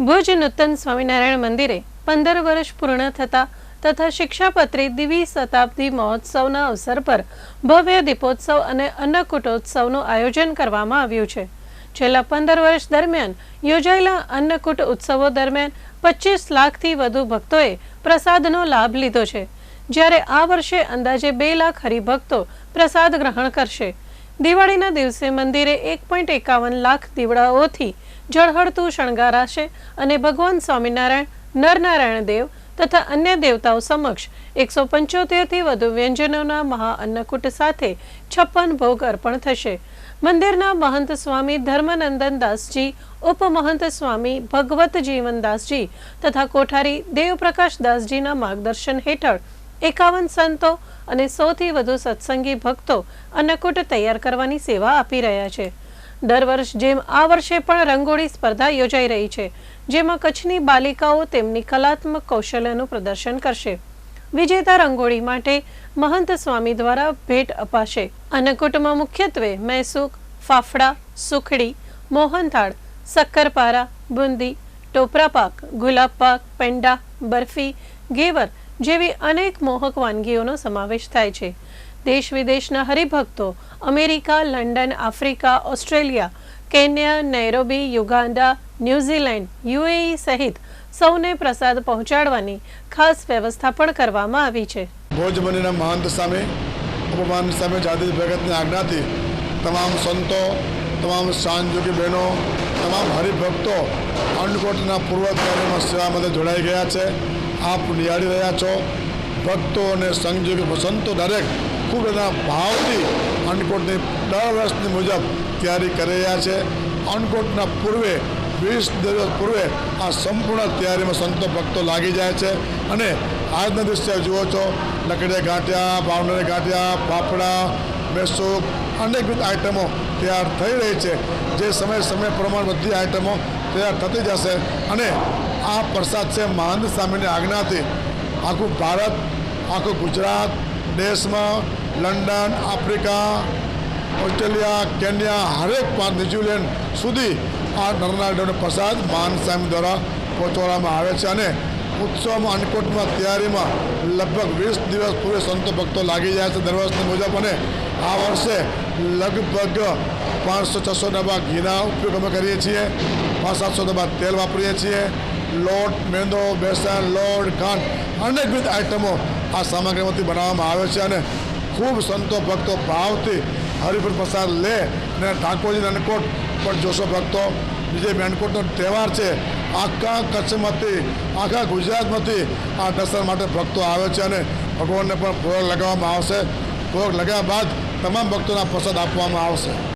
ભુજ નૂતન સ્વામિનારાયણ મંદિરે પંદર વર્ષ પૂર્ણ થતા તથા શિક્ષાપત્રી દિવી શતાબ્દી મહોત્સવના અવસર પર ભવ્ય દીપોત્સવ અને અન્નકૂટોત્સવનું આયોજન કરવામાં આવ્યું છે. છેલ્લા પંદર વર્ષ દરમિયાન યોજાયેલા અન્નકૂટ ઉત્સવો દરમિયાન પચીસ લાખથી વધુ ભક્તોએ પ્રસાદનો લાભ લીધો છે. જ્યારે આ વર્ષે અંદાજે બે લાખ હરિભક્તો પ્રસાદ ગ્રહણ કરશે. દિવાળીના દિવસે મંદિરે એક લાખ દીવડાઓથી ઝળહળતું શણગારાશે અને ભગવાન સ્વામિનારાયણ, નરનારાયણ દેવ તથા અન્ય દેવતાઓ સમક્ષ એકસો પંચોતેરથી વધુ વ્યંજનોના મહાઅન્નકૂટ સાથે છપ્પન ભોગ અર્પણ થશે. મંદિરના મહંત સ્વામી ધર્મનંદન દાસજી, ઉપમહંત સ્વામી ભગવત જીવનદાસજી તથા કોઠારી દેવપ્રકાશ દાસજીના માર્ગદર્શન હેઠળ એકાવન સંતો અને સૌથી વધુ સત્સંગી ભક્તો અન્નકૂટ તૈયાર કરવાની સેવા આપી રહ્યા છે. દર વર્ષ જેમ આ વર્ષે પણ રંગોળી સ્પર્ધા યોજાઈ રહી છે, જેમાં કચ્છની બાલિકાઓ તેમની કલાત્મક કૌશલ્યનું પ્રદર્શન કરશે. વિજેતા રંગોળી માટે મહંત સ્વામી દ્વારા ભેટ અપાશે. અન્નકૂટમાં મુખ્યત્વે મૈસૂક ફાફડા, સુખડી, મોહનથાળ, શક્કરપારા, બુંદી, ટોપરા પાક, ગુલાબ પાક, પેંડા, બરફી, ઘેવર જેવી અનેક મોહક વાનગીઓનો સમાવેશ થાય છે. દેશ વિદેશના હરિભક્તો, America, London, Africa, Australia, Kenya, Nairobi Uganda New Zealand, UAE સહિત સૌને પ્રસાદ પહોંચાડવાની ખાસ વ્યવસ્થા પણ કરવામાં આવી છે. ભોજ મંદિરના મહંત સામે ઉપમાન સામે જાતિ ભગતની આજ્ઞાથી તમામ સંતો, તમામ સાંજોગી બહેનો, તમામ હરિભક્તો અન્નકોટના પૂર્વ કાર્યમાં સેવા માટે જોડાઈ ગયા છે. આપ નિહાળી રહ્યા છો. ભક્તો અને સંજોગી સંતો દરેક ખૂબ એના ભાવથી અન્નકોટની દર વર્ષની મુજબ તૈયારી કરી રહ્યા છે. અન્નકોટના પૂર્વે, વીસ દિવસ પૂર્વે આ સંપૂર્ણ તૈયારીમાં સંતો ભક્તો લાગી જાય છે અને આજના દિવસે જુઓ છો, લકડીયા ગાંઠિયા, ભાવનગર ગાંઠિયા પાપડા મેસૂપ અનેકવિધ આઇટમો તૈયાર થઈ રહી છે. જે સમય સમય પ્રમાણે બધી આઇટમો તૈયાર થતી જશે અને આ પ્રસાદ છે મહાન સ્વામીની આજ્ઞાથી આખું ભારત, આખું ગુજરાત, દેશમાં લંડન, આફ્રિકા, ઓસ્ટ્રેલિયા, કેન્યા, હરેક પાંચ ન્યુઝીલેન્ડ સુધી આ નરનાળીનો પ્રસાદ મહાન સાહેબ દ્વારા પહોંચવામાં આવે છે અને ઉત્સવમાં અન્નકૂટમાં તૈયારીમાં લગભગ વીસ દિવસ પૂરે સંતો ભક્તો લાગી જાય છે દર વર્ષની મુજબ અને આ વર્ષે લગભગ પાંચસો છસો ડબ્બા ઘીના ઉપયોગ અમે કરીએ છીએ. પાંચ સાતસો ડબ્બા તેલ વાપરીએ છીએ. લોટ, મેંદો બેસન લોટ ખાંડ અનેકવિધ આઇટમો આ સામગ્રીમાંથી બનાવવામાં આવે છે અને ખૂબ સંતો ભક્તો ભાવથી હરિપુર પ્રસાદ લે અને ઠાકોરજી અન્નકોટ પણ જોશો ભક્તો વિજય મેનકોટનો તહેવાર છે. આખા કચ્છમાંથી, આખા ગુજરાતમાંથી આ દર્શન માટે ભક્તો આવે છે અને ભગવાનને પણ ભોગ લગાવવામાં આવશે. ભોગ લગાવ્યા બાદ તમામ ભક્તોના પ્રસાદ આપવામાં આવશે.